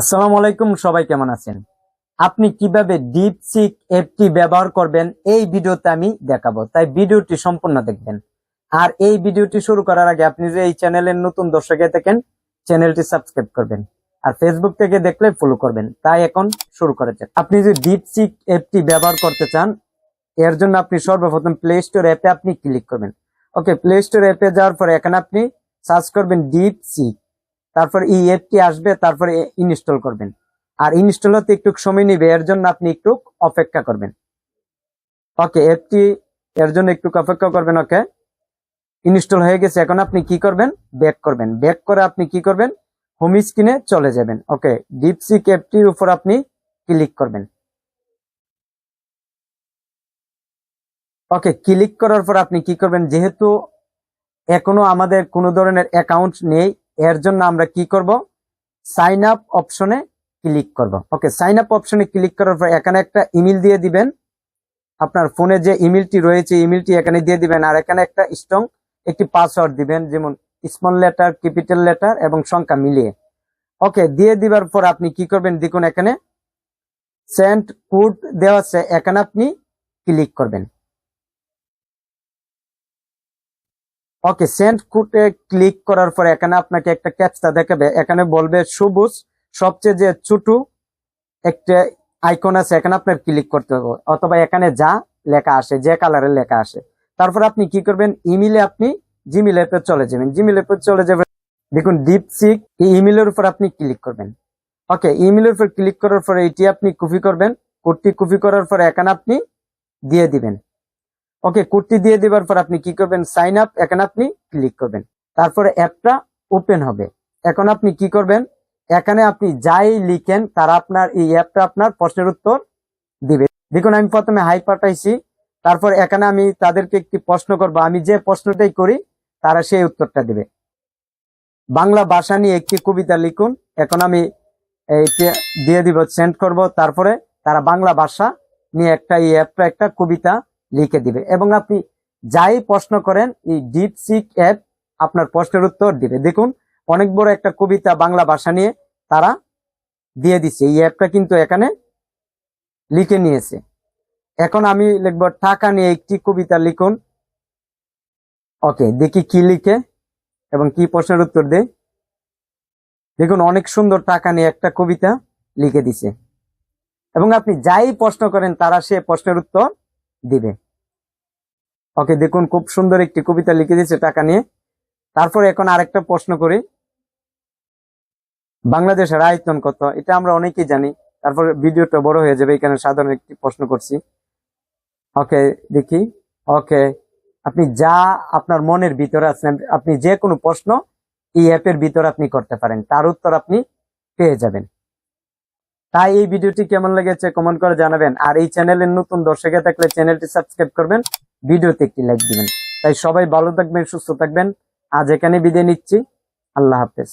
আসসালামু আলাইকুম, সবাই কেমন আছেন? আপনি কীভাবে ডিপ সিক অ্যাপটি ব্যবহার করবেন, এই ভিডিওতে আমি দেখাবো। তাই ভিডিওটি সম্পূর্ণ দেখবেন। আর এই ভিডিওটি শুরু করার আগে আপনি যে এই চ্যানেলের নতুন দর্শকে থাকেন, চ্যানেলটি সাবস্ক্রাইব করবেন। আর ফেসবুক থেকে দেখলে ফলো করবেন। তাই এখন শুরু করা যাক। আপনি যদি ডিপসিক অ্যাপটি ব্যবহার করতে চান, এর জন্য আপনি সর্বপ্রথম প্লে স্টোর অ্যাপে আপনি ক্লিক করবেন। ওকে প্লে স্টোর অ্যাপে যাওয়ার পরে এখানে আপনি সার্চ করবেন ডিপসিক তারপর এই অ্যাপটি আসবে, তারপরে ইনস্টল করবেন। আর ইনস্টল হতে একটু সময় নিবে, এর জন্য আপনি একটু অপেক্ষা করবেন। ওকে অ্যাপটি এর জন্য একটু অপেক্ষা করবেন ওকে ইনস্টল হয়ে গেছে, এখন আপনি কি করবেন? ব্যাক করবেন। ব্যাক করে আপনি কি করবেন? হোম স্ক্রিনে চলে যাবেন ওকে ডিপসিক অ্যাপটির উপর আপনি ক্লিক করবেন। ওকে ক্লিক করার পর আপনি কি করবেন? যেহেতু এখনও আমাদের কোনো ধরনের অ্যাকাউন্ট নেই এর জন্য আমরা কি করব? সাইন আপ অপশনে ক্লিক করব। ওকে সাইন আপ অপশনে ক্লিক করার পর এখানে একটা ইমেল দিয়ে দিবেন। আপনার ফোনে যে ইমেলটি রয়েছে ইমেলটি এখানে দিয়ে দিবেন। আর এখানে একটা স্ট্রং একটি পাসওয়ার্ড দিবেন, যেমন স্মল লেটার ক্যাপিটাল লেটার এবং সংখ্যা মিলিয়ে। ওকে দিয়ে দিবার পর আপনি কি করবেন? দেখুন এখানে সেন্ট কোড দেওয়া আছে। এখানে আপনি ক্লিক করবেন। ওকে সেন্ড কোডে ক্লিক করার পরে এখানে আপনাকে একটা ক্যাপচা দেখাবে। এখানে বলবে সবুজ, সবচেয়ে যে ছোট একটা আইকন আছে, এখানে আপনার ক্লিক করতে হবে। অথবা এখানে যা লেখা আসে, যে কালারের লেখা আসে। তারপর আপনি কি করবেন? ইমেলে আপনি জিমেল অ্যাপে চলে যাবেন। জিমেল অ্যাপে চলে যাবেন দেখুন ডিপসিক এই ইমেলের উপর আপনি ক্লিক করবেন। ওকে ইমেলের উপর ক্লিক করার পরে এটি আপনি কপি করবেন। কোডটি কপি করার পরে এখানে আপনি দিয়ে দিবেন। ওকে কুর্তি দিয়ে দেওয়ার পর আপনি কি করবেন? সাইন আপ, এখানে আপনি ক্লিক করবেন। তারপরে অ্যাপটা ওপেন হবে। এখন আপনি কি করবেন? এখানে আপনি যাই লিখেন, তারা আপনার এই অ্যাপটা আপনার প্রশ্নের উত্তর দিবে। দেখুন, আমি প্রথমে হাই পাঠাইছি। তারপর এখানে আমি তাদেরকে একটি প্রশ্ন করব। আমি যে প্রশ্নটাই করি, তারা সেই উত্তরটা দিবে। বাংলা ভাষা নিয়ে একটি কবিতা লিখুন। এখন আমি দিয়ে দিব, সেন্ড করব। তারপরে তারা বাংলা ভাষা নিয়ে একটা, এই অ্যাপটা একটা কবিতা লিখে দিবে। এবং আপনি যাই প্রশ্ন করেন, এই ডিপ সিক অ্যাপ আপনার প্রশ্নের উত্তর দিবে। দেখুন, অনেক বড় একটা কবিতা বাংলা ভাষা নিয়ে তারা দিয়ে দিচ্ছে। এই অ্যাপটা কিন্তু এখানে লিখে নিয়েছে। এখন আমি লিখব, টাকা নিয়ে একটি কবিতা লিখুন। ওকে, দেখি কি লিখে এবং কি প্রশ্নের উত্তর দেয়। দেখুন, অনেক সুন্দর টাকা নিয়ে একটা কবিতা লিখে দিছে। এবং আপনি যাই প্রশ্ন করেন, তারা সে প্রশ্নের উত্তর দিবে। ওকে দেখুন, খুব সুন্দর একটি কবিতা লিখে দিয়েছে টাকা নিয়ে। তারপর এখন আরেকটা প্রশ্ন করি। বাংলাদেশের আয়তন কত? এটা আমরা অনেকেই জানি। তারপর ভিডিওটা বড় হয়ে যাবে, এখানে সাধারণ একটি প্রশ্ন করছি। ওকে দেখি। ওকে আপনি যা আপনার মনের ভিতরে আছেন আপনি যে কোনো প্রশ্ন এই অ্যাপের ভিতরে আপনি করতে পারেন। তার উত্তর আপনি পেয়ে যাবেন। তাই এই ভিডিওটি কেমন লেগেছে কমেন্ট করে জানাবেন। আর এই চ্যানেলের নতুন দর্শকে থাকলে চ্যানেলটি সাবস্ক্রাইব করবেন, ভিডিওতে একটি লাইক দিবেন। তাই সবাই ভালো থাকবেন, সুস্থ থাকবেন। আজ এখানে বিদায় নিচ্ছি। আল্লাহ হাফেজ।